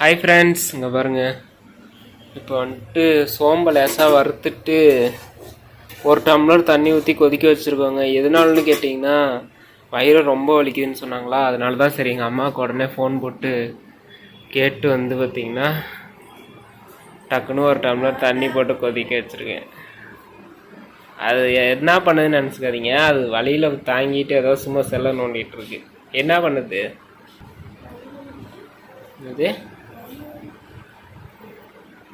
Hi friends இங்கே பாருங்கள் இப்போ வந்துட்டு சோம்பை லேசாக வறுத்துட்டு ஒரு டம்ளர் தண்ணி ஊற்றி கொதிக்க வச்சுருக்கோங்க. எதனாலன்னு கேட்டிங்கன்னா வயிறு ரொம்ப வலிக்குதுன்னு சொன்னாங்களா? அதனால தான் சரி எங்கள் அம்மாவுக்கு உடனே ஃபோன் போட்டு கேட்டு வந்து பார்த்திங்கன்னா டக்குன்னு ஒரு டம்ளர் தண்ணி போட்டு கொதிக்க வச்சுருக்கேன். அது என்ன பண்ணுதுன்னு நினச்சிக்காதீங்க. அது வழியில் தாங்கிட்டு ஏதோ சும்மா செல்ல நோண்டிகிட்ருக்கு என்ன பண்ணுது? இது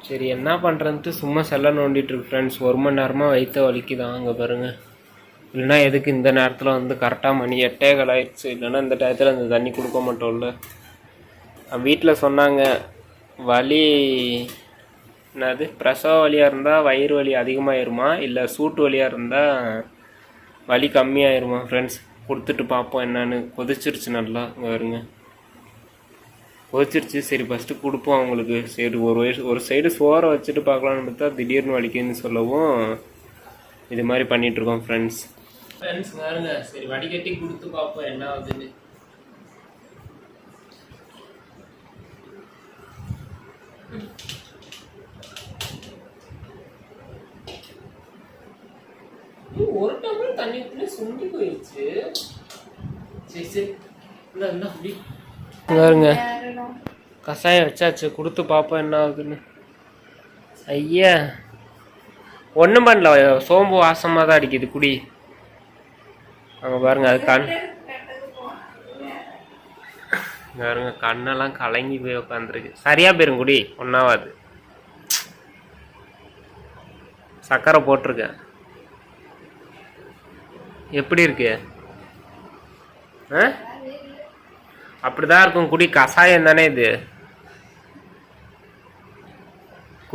சரி என்ன பண்ணுறதுன்ட்டு சும்மா செல்ல நோண்டிட்டு இருக்கு ஃப்ரெண்ட்ஸ் ஒரு மணி நேரமாக வைத்த வலிக்குதான். அங்கே பாருங்க. இல்லைன்னா எதுக்கு இந்த நேரத்தில் வந்து கரெக்டாக மணி எட்டே ஆயிடுச்சு. இல்லைன்னா இந்த டயத்தில் அந்த தண்ணி கொடுக்க மாட்டோம்ல. வீட்டில் சொன்னாங்க வலி என்னது? பிரசவ வலியாக இருந்தால் வயிறு வலி அதிகமாயிருமா? இல்லை சூட்டு வலியாக இருந்தால் வலி கம்மியாயிருமா ஃப்ரெண்ட்ஸ் கொடுத்துட்டு பார்ப்போம் என்னன்னு. கொதிச்சிருச்சு நல்லா வருங்க கொதிச்சிருச்சு சரி ஃபஸ்ட்டு கொடுப்போம் அவங்களுக்கு. சரி ஒரு வயசு ஒரு சைடு சோறை வச்சுட்டு பார்க்கலான்னு பார்த்தா திடீர்னு வலிக்குதுன்னு சொல்லவும் இது மாதிரி பண்ணிகிட்ருக்கோம் ஃப்ரெண்ட்ஸ் ஃப்ரெண்ட்ஸ் பாருங்க. சரி வடிகட்டி கொடுத்து பார்ப்போம் என்ன ஆகுதுன்னு. ஒரு டம்ளர் தண்ணி ஊற்றினே சுண்டி போயிடுச்சு சரி சரி. அப்படி பாருங்க கஷாயம் வச்சாச்சு கொடுத்து பார்ப்போம் என்ன ஆகுதுன்னு. ஐயா ஒன்றும் பண்ணல சோம்பு வாசமாக தான் அடிக்குது குடி. அங்கே பாருங்க அது கண் பாருங்க கண்ணெல்லாம் கலங்கி போய் உட்காந்துருக்கு சரியாக போயிரும் குடி. ஒன்றாவது சக்கரை போட்டிருக்கேன். எப்படி இருக்கு? ஆ? அப்படிதான் இருக்கும் குடி. கஷாயம் தானே இது.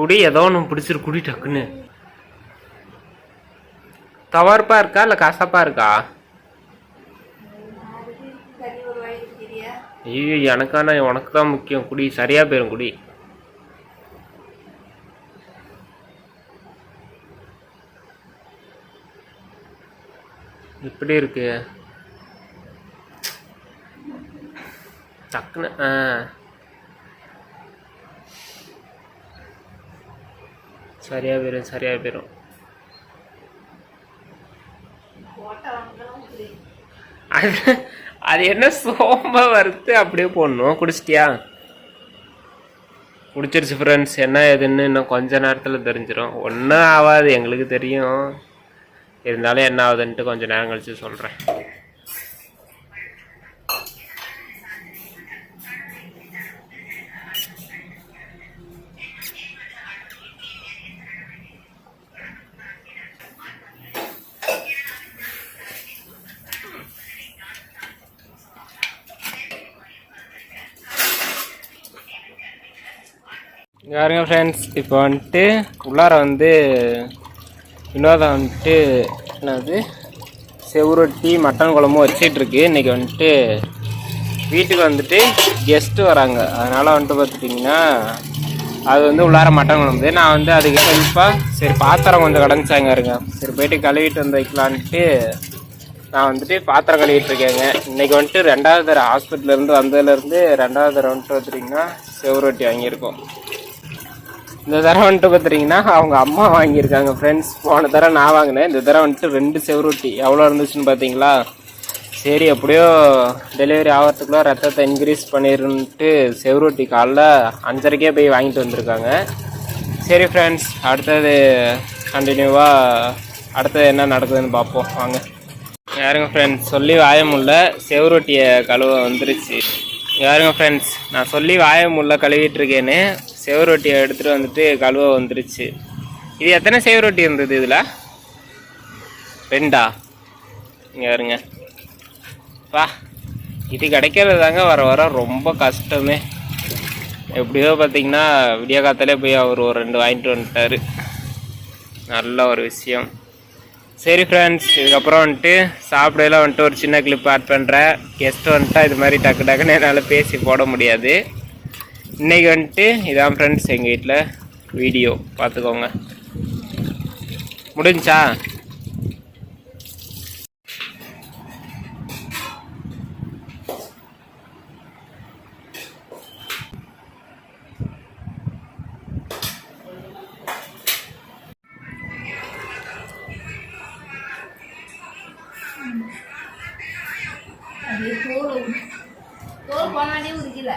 குடி ஏதோ ஒன்று பிடிச்சிரு குடி டக்குன்னு. தவறுப்பா இருக்கா இல்லை கசப்பா இருக்கா? ஐயோ எனக்கான உனக்கு தான் முக்கியம். குடி சரியா போயிரும் குடி. எப்படி இருக்கு. டக்குன்னு ஆ. சரியாக போயிடும் சரியாக போயிடும் அது அது என்ன சோம்ப வறுத்து அப்படியே போடணும். குடிச்சிட்டியா? குடிச்சிருச்சு ஃப்ரெண்ட்ஸ் என்ன ஏதுன்னு இன்னும் கொஞ்ச நேரத்தில் தெரிஞ்சிடும் ஒன்றும் ஆகாது எங்களுக்கு தெரியும். இருந்தாலும் என்ன ஆகுதுன்ட்டு கொஞ்சம் நேரம் கழிச்சு சொல்கிறேன் பாருங்க ஃப்ரெண்ட்ஸ் இப்போ வந்துட்டு உள்ளார வந்து வினோதா வந்துட்டு என்னது? செவுரொட்டி மட்டன் குழம்பும் வச்சிட்ருக்கு. இன்றைக்கி இன்னைக்கு வந்துட்டு வீட்டுக்கு வந்துட்டு கெஸ்ட்டு வராங்க. அதனால் வந்துட்டு பார்த்துட்டிங்கன்னா அது வந்து உள்ளார மட்டன் குழம்பு. நான் வந்து அதுக்கு ஹெல்ப்பாக சரி பாத்திரம் கொஞ்சம் கடைஞ்சாங்க இருங்க. சரி போயிட்டு கழுவிட்டு வந்து வைக்கலான்ட்டு நான் வந்துட்டு பாத்திரம் கழுவிட்டு இருக்கேங்க. இன்னைக்கு வந்துட்டு ரெண்டாவது தடவை ஹாஸ்பிட்டலேருந்து வந்ததுலேருந்து ரெண்டாவது தடவை வந்துட்டு பார்த்துட்டிங்கன்னா செவரொட்டி வாங்கியிருக்கோம். இந்த தடவை வந்துட்டு பார்த்துட்டிங்கன்னா அவங்க அம்மா வாங்கியிருக்காங்க ஃப்ரெண்ட்ஸ் போன தடவை நான் வாங்கினேன். இந்த தடவை வந்துட்டு ரெண்டு செவரொட்டி எவ்வளோ இருந்துச்சுன்னு பார்த்தீங்களா சரி எப்படியோ டெலிவரி ஆகிறதுக்குள்ள ரத்தத்தை இன்க்ரீஸ் பண்ணிருன்ட்டு செவரொட்டி காலைல அஞ்சரைக்கே போய் வாங்கிட்டு வந்திருக்காங்க. சரி ஃப்ரெண்ட்ஸ் அடுத்தது கண்டினியூவாக அடுத்தது என்ன நடக்குதுன்னு பார்ப்போம். வாங்க. யாருங்க ஃப்ரெண்ட்ஸ் சொல்லி வாய செவரொட்டியை கழுவ வந்துருச்சு. யாருங்க ஃப்ரெண்ட்ஸ் நான் சொல்லி வாய கழுவிட்டு இருக்கேன்னு. செவரொட்டியை எடுத்துகிட்டு வந்துட்டு கழுவ வந்துருச்சு. இது எத்தனை செவரொட்டி இருந்தது இதில்? ரெண்டா? இங்கே வருங்க வா. இது கிடைக்கிறது தாங்க வர வர ரொம்ப கஷ்டமே. எப்படியோ பார்த்தீங்கன்னா விடிய காத்தாலே போய் அவர் ஒரு ரெண்டு வாங்கிட்டு வந்துட்டாரு. நல்ல ஒரு விஷயம். சரி ஃப்ரெண்ட்ஸ் இதுக்கப்புறம் வந்துட்டு சாப்பிடையில வந்துட்டு ஒரு சின்ன கிளிப் ஆட் பண்ணுறேன் கெஸ்ட் வந்துட்டா இது மாதிரி டக்கு டக்குன்னு என்னால் பேசி போட முடியாது. இன்றைக்கி வந்துட்டு இதான் ஃப்ரெண்ட்ஸ் எங்கள் வீட்டில் வீடியோ பார்த்துக்கோங்க முடிஞ்சா அதே தோல் தோல் போனாலே உருக்கல